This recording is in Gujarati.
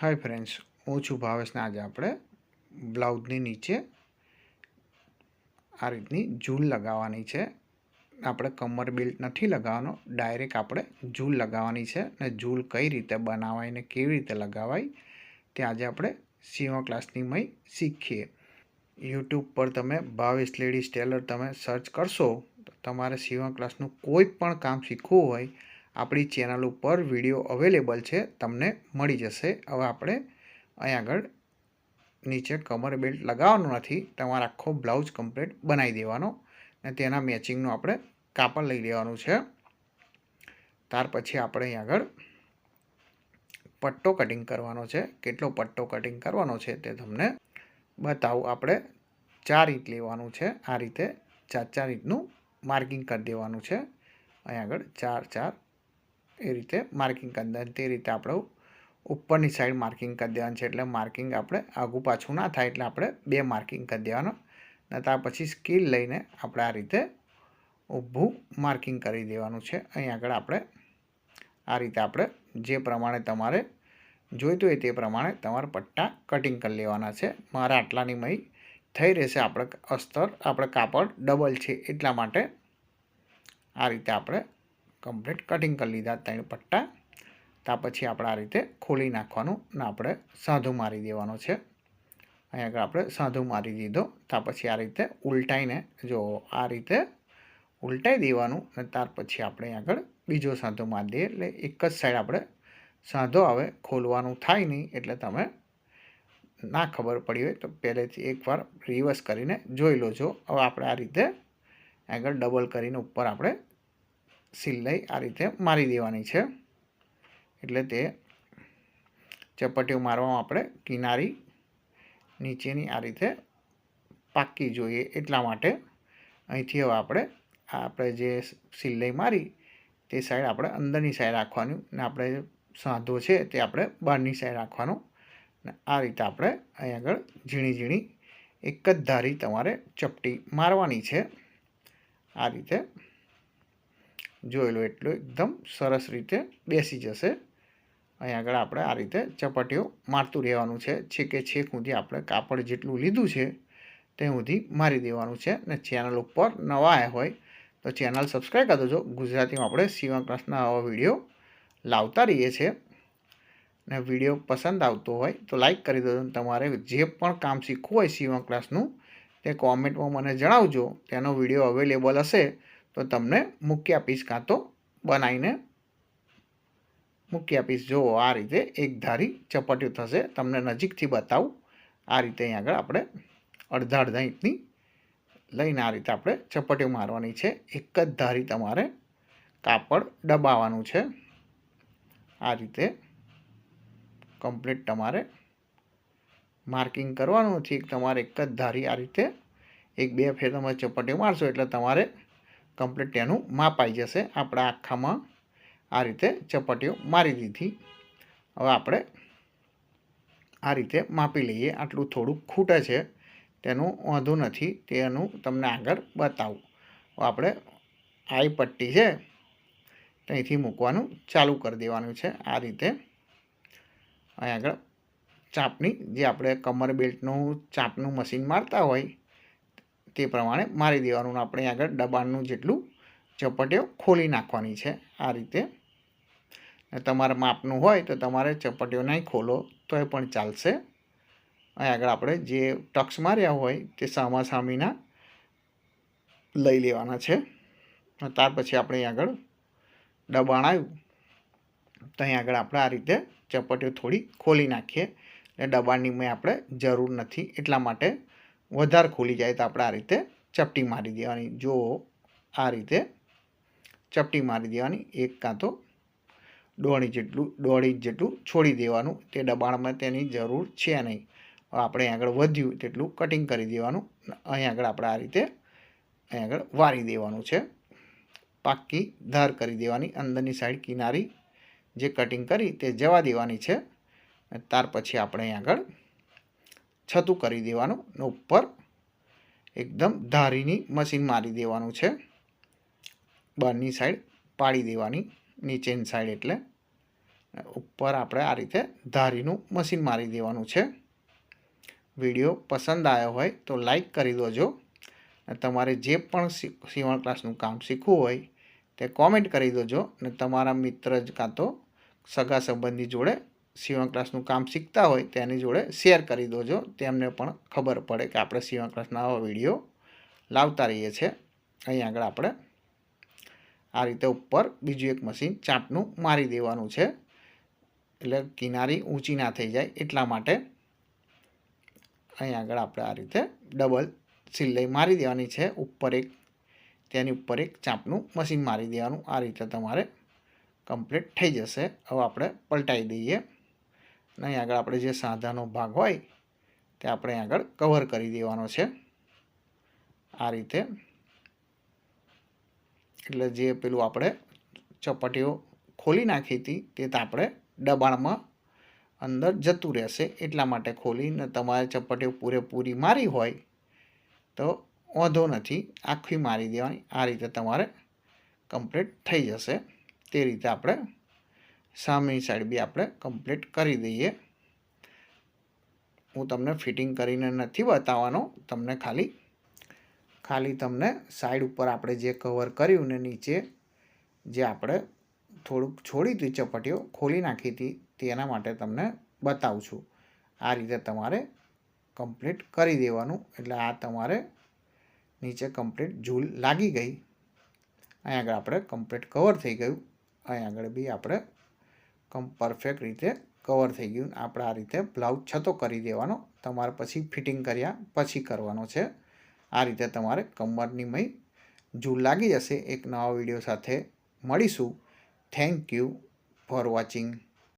હાય ફ્રેન્ડ્સ હું છું ભાવેશને આજે આપણે બ્લાઉઝની નીચે આ રીતની ઝૂલ લગાવવાની છે. આપણે કમર બેલ્ટ નથી લગાવવાનો, ડાયરેક્ટ આપણે ઝૂલ લગાવવાની છે અને ઝૂલ કઈ રીતે બનાવાય ને કેવી રીતે લગાવાય તે આજે આપણે સીવા ક્લાસની મય શીખીએ. યુટ્યુબ પર તમે ભાવેશ લેડીઝ ટેલર તમે સર્ચ કરશો તો તમારે સીવા ક્લાસનું કોઈ પણ કામ શીખવું હોય આપણી ચેનલ ઉપર વીડિયો અવેલેબલ છે, તમને મળી જશે. હવે આપણે અહીં આગળ નીચે કમર બેલ્ટ લગાવવાનો નથી, તમારે આખો બ્લાઉઝ કમ્પ્લીટ બનાવી દેવાનો અને તેના મેચિંગનું આપણે કાપડ લઈ લેવાનું છે. ત્યાર પછી આપણે અહીં આગળ પટ્ટો કટિંગ કરવાનો છે. કેટલો પટ્ટો કટિંગ કરવાનો છે તે તમને બતાવું. આપણે ચાર ઇંચ લેવાનું છે, આ રીતે ચાર ચાર ઇંચનું માર્કિંગ કરી દેવાનું છે. અહીં આગળ ચાર ચાર એ રીતે માર્કિંગ કરી દેવાનું. તે રીતે આપણે ઉપરની સાઈડ માર્કિંગ કરી દેવાનું છે એટલે માર્કિંગ આપણે આગું પાછું ના થાય એટલે આપણે બે માર્કિંગ કરી દેવાનું. નતા પછી સ્કીલ લઈને આપણે આ રીતે ઊભું માર્કિંગ કરી દેવાનું છે. અહીં આગળ આપણે આ રીતે આપણે જે પ્રમાણે તમારે જોઈતું હોય તે પ્રમાણે તમારે પટ્ટા કટિંગ કરી લેવાના છે. મારા આટલાની મય થઈ રહેશે આપણે અસ્તર. આપણે કાપડ ડબલ છે એટલા માટે આ રીતે આપણે કમ્પ્લીટ કટિંગ કરી લીધા, ત્રણ પટ્ટા. ત્યાં પછી આપણે આ રીતે ખોલી નાખવાનું ને આપણે સાધુ મારી દેવાનો છે. અહીં આગળ આપણે સાધુ મારી દીધો. ત્યાં પછી આ રીતે ઉલટાઈને, જો આ રીતે ઉલટાઈ દેવાનું અને ત્યાર પછી આપણે આગળ બીજો સાંધો મારી દઈએ. એટલે એક જ સાઈડ આપણે સાંધો આવે ખોલવાનું થાય નહીં, એટલે તમે ના ખબર પડી હોય તો પહેલેથી એકવાર રિવર્સ કરીને જોઈ લો છો હવે આપણે આ રીતે આગળ ડબલ કરીને ઉપર આપણે સિલાઈ આ રીતે મારી દેવાની છે. એટલે તે ચપટીઓ મારવામાં આપણે કિનારી નીચેની આ રીતે પાકી જોઈએ એટલા માટે. અહીંથી હવે આપણે આપણે જે સિલાઈ મારી તે સાઈડ આપણે અંદરની સાઈડ રાખવાની ને આપણે સાંધો છે તે આપણે બહારની સાઈડ રાખવાનો. ને આ રીતે આપણે અહીં આગળ ઝીણી ઝીણી એક જ ધારી તમારે ચપટી મારવાની છે. આ રીતે જોઈ લો એટલું એકદમ સરસ રીતે બેસી જશે. અહીં આગળ આપણે આ રીતે ચપાટીઓ મારતું રહેવાનું છે. છેકે છેક સુધી આપણે કાપડ જેટલું લીધું છે તે સુધી મારી દેવાનું છે. ને ચેનલ ઉપર નવા આવ્યા હોય તો ચેનલ સબસ્ક્રાઈબ કરી દેજો. ગુજરાતીમાં આપણે શિવમ ક્લાસના આવા વીડિયો લાવતા રહીએ છીએ. ને વીડિયો પસંદ આવતો હોય તો લાઈક કરી દેજો તમારે જે પણ કામ શીખવું હોય શિવમ ક્લાસનું તે કોમેન્ટમાં મને જણાવજો. તેનો વીડિયો અવેલેબલ હશે. તો તમને મૂકી આપીશ કાં તો બનાવીને મૂકી આપીશ જો આ રીતે એક ધારી ચપટીઓ થશે. તમને નજીકથી બતાવું, આ રીતે અહીં આગળ આપણે અડધા અડધા ઇંચની લઈને આ રીતે આપણે ચપટીઓ મારવાની છે. એક જ ધારી તમારે કાપડ દબાવવાનું છે. આ રીતે કમ્પ્લીટ તમારે માર્કિંગ કરવાનું નથી તમારે એક જ ધારી આ રીતે એક બે ફેર તમે ચપટીઓ મારશો એટલે તમારે કમ્પ્લીટ તેનું માપ આવી જશે. આપણે આખામાં આ રીતે ચપટીઓ મારી દીધી. હવે આપણે આ રીતે માપી લઈએ. આટલું થોડુંક ખૂટે છે. તેનું વાંધો નથી. તેનું તમને આગળ બતાવું. આપણે આઈ પટ્ટી છે ત્યાંથી મૂકવાનું ચાલુ કરી દેવાનું છે. આ રીતે અહીં આગળ ચાપની જે આપણે કમર બેલ્ટનું ચાપનું મશીન મારતા હોય તે પ્રમાણે મારી દેવાનું આપણે આગળ દબાણનું જેટલું ચપટીઓ ખોલી નાખવાની છે આ રીતે. તમારે માપનું હોય તો તમારે ચપટીઓ નહીં ખોલો તો એ પણ ચાલશે. અહીં આગળ આપણે જે ટક્સ માર્યા હોય તે સામા સામીના લઈ લેવાના છે. ત્યાર પછી આપણે આગળ દબાણ આવ્યું. તો અહીં આગળ આપણે આ રીતે ચપટીઓ થોડી ખોલી નાખીએ. એટલે દબાણની મેં આપણે જરૂર નથી એટલા માટે વધારે ખુલી જાય તો આપણે આ રીતે ચપટી મારી દેવાની. જો આ રીતે ચપટી મારી દેવાની, એક કાં તો દોઢ જેટલું દોઢ ઇંચ જેટલું છોડી દેવાનું. તે દબાણમાં તેની જરૂર છે નહીં. આપણે આગળ વધ્યું તેટલું કટિંગ કરી દેવાનું. અહીં આગળ આપણે આ રીતે, અહીં આગળ વારી દેવાનું છે. પાકી ધાર કરી દેવાની. અંદરની સાઈડ કિનારી જે કટિંગ કરી તે જવા દેવાની છે. ત્યાર પછી આપણે અહીં આગળ છતું કરી દેવાનું અને ઉપર એકદમ ધારીની મશીન મારી દેવાનું છે. બહારની સાઈડ પાડી દેવાની, નીચેની સાઈડ એટલે. ઉપર આપણે આ રીતે ધારીનું મશીન મારી દેવાનું છે. વીડિયો પસંદ આવ્યો હોય તો લાઈક કરી દોજો. તમારે જે પણ સીવણ ક્લાસનું કામ શીખવું હોય તે કોમેન્ટ કરી દેજો. અને તમારા મિત્ર જ કાં તો સગા સંબંધી જોડે સીવણ ક્લાસનું કામ શીખતા હોય તેની જોડે શેર કરી દોજો. તેમને પણ ખબર પડે કે આપણે સીવણ ક્લાસના આવા વીડિયો લાવતા રહીએ છીએ. અહીં આગળ આપણે આ રીતે ઉપર બીજું એક મશીન ચાંપનું મારી દેવાનું છે. એટલે કિનારી ઊંચી ના થઈ જાય એટલા માટે અહીં આગળ આપણે આ રીતે ડબલ સિલાઈ મારી દેવાની છે. ઉપર એક, તેની ઉપર એક ચાંપનું મશીન મારી દેવાનું. આ રીતે તમારે કમ્પ્લીટ થઈ જશે. હવે આપણે પલટાઈ દઈએ. અને અહીં આગળ આપણે જે સાંધાનો ભાગ હોય, તે આપણે આગળ કવર કરી દેવાનો છે. આ રીતે. એટલે જે પેલું આપણે ચપટીઓ ખોલી નાખી હતી, તે આપણે દબાણમાં અંદર જતું રહેશે. એટલા માટે ખોલીને તમારે ચપટીઓ પૂરેપૂરી મારી હોય, તો વાંધો નથી. આખી મારી દેવાની. આ રીતે તમારે કમ્પ્લીટ થઈ જશે. તે રીતે આપણે સામેની સાઈડ બી આપણે કમ્પ્લીટ કરી દઈએ. હું તમને ફિટિંગ કરીને નથી બતાવવાનો, તમને ખાલી ખાલી તમને સાઈડ ઉપર આપણે જે કવર કર્યું ને નીચે, જે આપણે થોડુંક છોડી હતી ચપટીઓ, ખોલી નાખી હતી, તેના માટે તમને બતાવું છું. આ રીતે તમારે કમ્પ્લીટ કરી દેવાનું. એટલે આ તમારે નીચે કમ્પ્લીટ ઝૂલ લાગી ગઈ. અહીં આગળ આપણે કમ્પ્લીટ કવર થઈ ગયું. અહીં આગળ બી આપણે કમ પરફેક્ટ રીતે કવર થઈ ગયું. આપણે આ રીતે બ્લાઉઝ છતો કરી દેવાનો. તમારે પછી ફિટિંગ કર્યા પછી કરવાનો છે. આ રીતે તમારે કમરની મય ઝૂલ લાગી જશે. એક નવા વીડિયો સાથે મળીશું. Thank you for watching